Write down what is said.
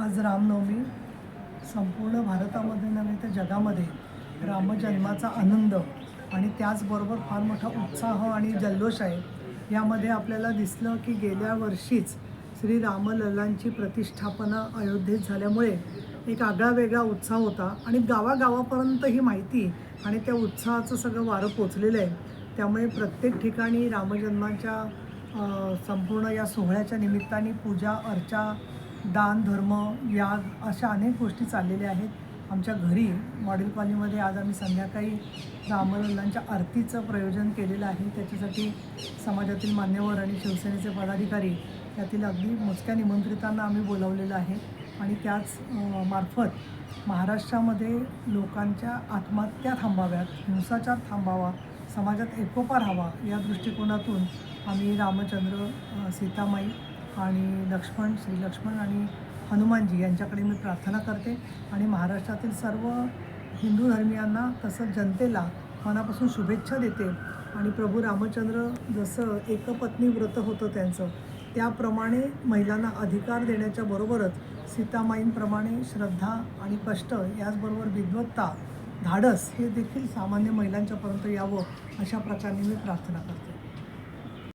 आज रामनवमी संपूर्ण भारतामध्ये नव्हे तर जगामध्ये रामजन्माचा आनंद आणि त्याचबरोबर फार मोठा उत्साह आणि जल्लोष आहे. यामध्ये आपल्याला दिसलं की गेल्या वर्षीच श्री रामलल्लांची प्रतिष्ठापना अयोध्येत झाल्यामुळे एक आगळा वेगळा उत्साह होता आणि गावागावापर्यंत ही माहिती आणि त्या उत्साहाचं सगळं वारं पोचलेलं आहे. त्यामुळे प्रत्येक ठिकाणी रामजन्माच्या संपूर्ण या सोहळ्याच्या निमित्ताने पूजा अर्चा दान धर्म याग अशा अनेक गोष्टी चाललेल्या आहेत. आमच्या घरी मॉडेल कॉलनीमध्ये आज आम्ही संध्याकाळी रामलल्लांच्या आरतीचं प्रयोजन केलेलं आहे. त्याच्यासाठी समाजातील मान्यवर आणि शिवसेनेचे पदाधिकारी त्यातील अगदी मोजक्या निमंत्रितांना आम्ही बोलावलेलं आहे. आणि त्याच मार्फत महाराष्ट्रामध्ये लोकांच्या आत्महत्या थांबाव्यात हिंसाचार थांबावा समाजात एकोपा राहावा या दृष्टिकोनातून आम्ही रामचंद्र सीतामाई आणि लक्ष्मण श्री लक्ष्मण आणि हनुमानजी यांच्याकडे मी प्रार्थना करते. आणि महाराष्ट्रातील सर्व हिंदू धर्मियांना तसंच जनतेला मनापासून शुभेच्छा देते. आणि प्रभू रामचंद्र जसं एकपत्नी व्रत होतं त्यांचं त्याप्रमाणे महिलांना अधिकार देण्याच्या बरोबरच सीतामाईंप्रमाणे श्रद्धा आणि कष्ट याचबरोबर विद्वत्ता धाडस हे देखील सामान्य महिलांच्यापर्यंत यावं अशा प्रकारे मी प्रार्थना करते.